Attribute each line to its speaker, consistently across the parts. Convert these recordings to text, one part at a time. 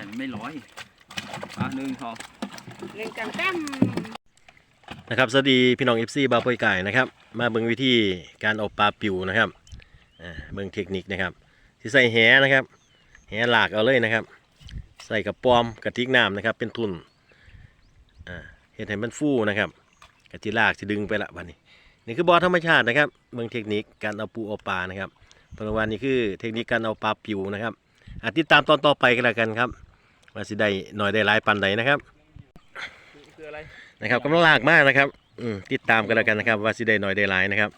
Speaker 1: ญ่ๆไม่ร้อยอะหนึ่งสอง
Speaker 2: เล่นจังตั้ม
Speaker 3: นะครับสวัสดีพี่น้องเอฟซีบาปอยไก่นะครับ มาเบิ่งวิธีการเอาปลาปิวนะครับอ่าเบิ่งเทคนิคนะครับที่ใส่แหนะครับ แหหลากเอาเลยนะครับ ใส่กับปอมกระติกน้ำนะครับ เป็นทุนอ่าเห็ดให้มันฟูนะครับกระติลากจะดึงไปละบัดนี้ นี่คือบ่อธรรมชาตินะครับเบิ่งเทคนิคการเอาปูเอาปลานะครับเพราะว่านี่คือเทคนิคการเอาปลาปิวนะครับอาติดตามตอนต่อไปกันแล้วกันครับ ว่าสิได้หน่อยได้หลายปันใดนะครับ
Speaker 1: คืออะไร
Speaker 3: นะครับกำลังลากมากนะครับอืมติดตามกันแล้วกันนะครับ ว่าสิได้หน่อยได้หลายนะครับ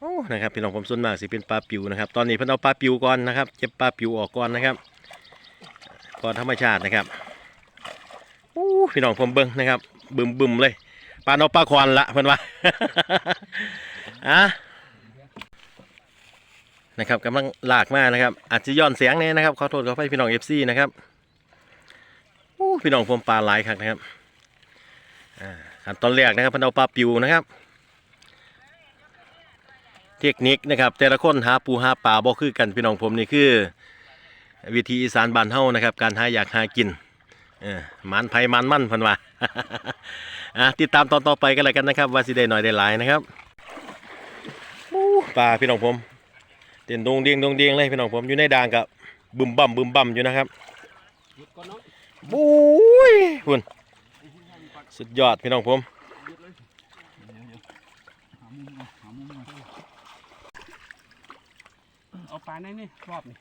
Speaker 3: โอ้นะครับพี่น้องผมส่วนมากสิเป็นปลาปิวนะครับ ตอนนี้เพิ่นเอาปลาปิวก่อนนะครับเก็บปลาปิวออกก่อนนะครับก่อนธรรมชาตินะครับโอ้พี่น้องผมเบิ่งนะครับบึมบึมๆเลยปลาเนอปลาควันละเพิ่นว่าอะนะครับกำลังหลากมากนะครับอาจจะย้อนเสียงเนี่ยนะครับขอโทษขอให้พี่น้องเอฟซีนะครับ พี่น้องผมปลาหลายครับนะครับขั้นตอนแรกนะครับเพนเอาปลาปิวนะครับ เทคนิคนะครับ แต่ละคนหาปูหาปลาบ่คือกันพี่น้องผมนี่คือ วิธีอีสานบ้านเฮานะครับ การหาอยากหากินมันไผหมันมั่นพันว่าติดตามตอนต่อไปกันเลยกันนะครับ ว่าสิได้หน่อยได้หลายนะครับปลาพี่น้องผมเต้นดงเดียงดงเดียงเลยพี่น้องผมอยู่ในด่างกับบึมบั่มบึมบั่มอยู่นะครับ
Speaker 1: หยุดก่อนเนาะ
Speaker 3: บุ้ยคุณสุดยอดพี่น้องผม
Speaker 1: หยุดเลยเดี๋ยวเดี๋ยวหามุมมาหามุมมาเอาปลาในนี่รอบนี่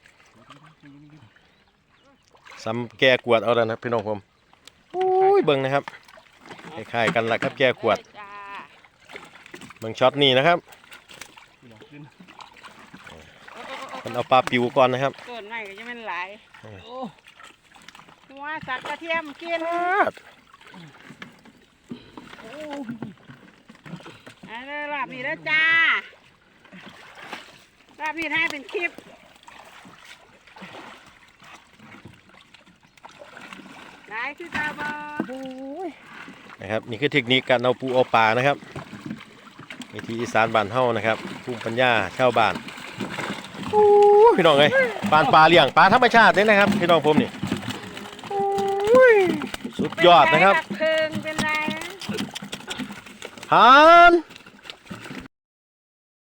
Speaker 3: ซ้ำแก้กวดเอาแล้วนะพี่น้องผมโอ้ยเบิ่งนะครับคล้ายๆกันละครับแก้กวด
Speaker 2: จ้า
Speaker 3: เบิ่งช็อตนี้นะครับ
Speaker 1: เดี๋ยวขึ้น
Speaker 3: มันเอาปลาปิวก่อนนะครับ
Speaker 2: ต้นไม้ก็จะเป็นหลาย
Speaker 1: โอ้
Speaker 2: หัวสักกระเทียมกินอันนี้ลาบนี่แล้วจ้าลาบนี่ให้เป็นคลิปหลายคือตาบอ
Speaker 3: นะครับนี่คือเทคนิคการเอาปูเอาปลานะครับวิธีอีสานบ้านเฮานะครับภูมิปัญญาชาวบ้านโอ้ยพี่น้องเอ้ยปลาปลาเลี้ยงปลาธรรมชาติเนี่ยนะครับพี่น้องผมนี่โอ้ย สุดยอดนะครับ
Speaker 2: เพิงเป็นไร
Speaker 3: หาน